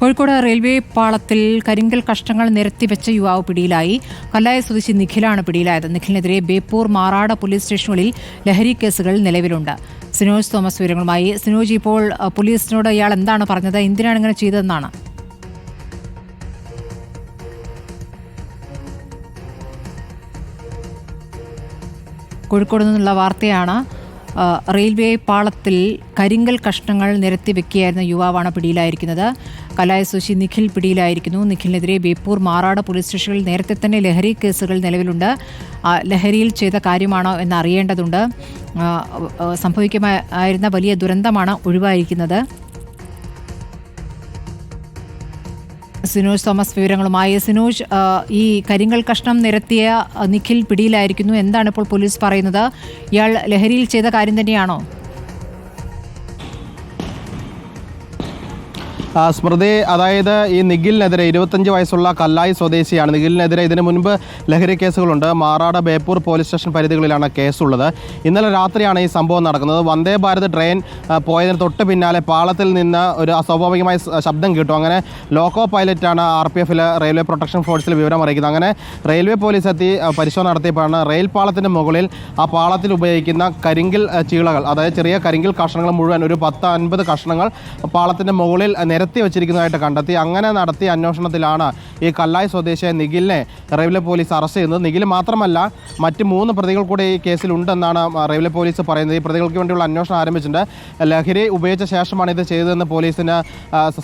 Kozhikode railway പാളത്തിൽ കരിങ്കൽ കഷ്ടങ്ങൾ നിരത്തിവെച്ച യുവാവ് പിടിയിലായി. കല്ലായ സ്വദേശി നിഖിലാണ് പിടിയിലായത്. നിഖിലിനെതിരെ ബേപ്പൂർ മാറാട പോലീസ് സ്റ്റേഷനുകളിൽ ലഹരി കേസുകൾ നിലവിലുണ്ട്. സിനോജ് തോമസ് വിവരങ്ങളുമായി സിനോജ് ഇപ്പോൾ പോലീസിനോട് ഇയാൾ എന്താണ് പറഞ്ഞത്? എന്തിനാണ് ഇങ്ങനെ ചെയ്തതെന്നാണ്? കോഴിക്കോട് നിന്നുള്ള വാർത്തയാണ്. റെയിൽവേ പാളത്തിൽ കരിങ്കൽ കഷ്ണങ്ങൾ നിരത്തി വെക്കുകയായിരുന്ന യുവാവാണ് പിടിയിലായിരിക്കുന്നത്. കലായ സുശി നിഖിൽ പിടിയിലായിരിക്കുന്നു. നിഖിലിനെതിരെ ബേപ്പൂർ മാറാട് പോലീസ് സ്റ്റേഷനിൽ നേരത്തെ തന്നെ ലഹരി കേസുകൾ നിലവിലുണ്ട്. ലഹരിയിൽ ചെയ്ത കാര്യമാണോ എന്ന് അറിയേണ്ടതുണ്ട്. ആ, ആ, സംഭവിക്കുമായിരുന്ന വലിയ ദുരന്തമാണ് ഒഴിവായിരിക്കുന്നത്. സിനോജ് തോമസ് വിവരങ്ങളുമായി. സിനോജ് ഈ കരിങ്കൽ കഷ്ണം നിരത്തിയ നിഖിൽ പിടിയിലായിരിക്കുന്നു. എന്താണ് ഇപ്പോൾ പോലീസ് പറയുന്നത്? ഇയാൾ ലഹരിയിൽ ചെയ്ത കാര്യം തന്നെയാണോ? സ്മൃതി അതായത് ഈ നിഖിലിനെതിരെ ഇരുപത്തഞ്ച് വയസ്സുള്ള കല്ലായി സ്വദേശിയാണ്. നിഖിലിനെതിരെ ഇതിനു മുൻപ് ലഹരി കേസുകളുണ്ട്. മാറാട് ബേപ്പൂർ പോലീസ് സ്റ്റേഷൻ പരിധികളിലാണ് കേസുള്ളത്. ഇന്നലെ രാത്രിയാണ് ഈ സംഭവം നടക്കുന്നത്. വന്ദേ ഭാരത് ട്രെയിൻ പോയതിന് തൊട്ട് പിന്നാലെ പാളത്തിൽ നിന്ന് ഒരു അസ്വാഭാവികമായ ശബ്ദം കിട്ടും. അങ്ങനെ ലോക്കോ പൈലറ്റാണ് ആർ പി എഫിൽ റെയിൽവേ പ്രൊട്ടക്ഷൻ ഫോഴ്സിൽ വിവരം അറിയിക്കുന്നത്. അങ്ങനെ റെയിൽവേ പോലീസ് എത്തി പരിശോധന നടത്തിയപ്പോഴാണ് റെയിൽ പാളത്തിന്റെ മുകളിൽ ആ പാളത്തിൽ ഉപയോഗിക്കുന്ന കരിങ്കിൽ ചീളകൾ അതായത് ചെറിയ കരിങ്കിൽ കഷ്ണങ്ങൾ മുഴുവൻ ഒരു പത്ത് അൻപത് കഷ്ണങ്ങൾ പാളത്തിന്റെ മുകളിൽ നിരത്തി വെച്ചിരിക്കുന്നതായിട്ട് കണ്ടെത്തി. അങ്ങനെ നടത്തിയ അന്വേഷണത്തിലാണ് ഈ കല്ലായി സ്വദേശിയായ നിഖിലിനെ റെയിൽവേ പോലീസ് അറസ്റ്റ് ചെയ്യുന്നത്. നിഖിൽ മാത്രമല്ല മറ്റ് മൂന്ന് പ്രതികൾ കൂടി ഈ കേസിലുണ്ടെന്നാണ് റെയിൽവേ പോലീസ് പറയുന്നത്. ഈ പ്രതികൾക്ക് വേണ്ടിയുള്ള അന്വേഷണം ആരംഭിച്ചിട്ടുണ്ട്. ലഹരി ഉപയോഗിച്ച ശേഷമാണ് ഇത് ചെയ്തതെന്ന് പോലീസിന്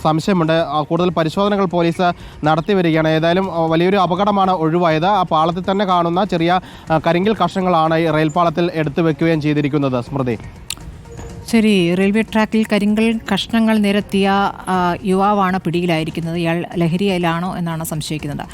സംശയമുണ്ട്. കൂടുതൽ പരിശോധനകൾ പോലീസ് നടത്തി വരികയാണ്. ഏതായാലും വലിയൊരു അപകടമാണ് ഒഴിവായത്. ആ പാളത്തിൽ തന്നെ കാണുന്ന ചെറിയ കരിങ്കിൽ കഷ്ണങ്ങളാണ് ഈ റെയിൽ പാളത്തിൽ എടുത്തു വെക്കുകയും ചെയ്തിരിക്കുന്നത്. സ്മൃതി. ശരി റെയിൽവേ ട്രാക്കിൽ കരിങ്കൽ കഷ്ണങ്ങൾ നിരത്തിയ യുവാവാണ് പിടിയിലായിരിക്കുന്നത്. ഇയാൾ ലഹരിയിലാണോ എന്നാണ് സംശയിക്കുന്നത്.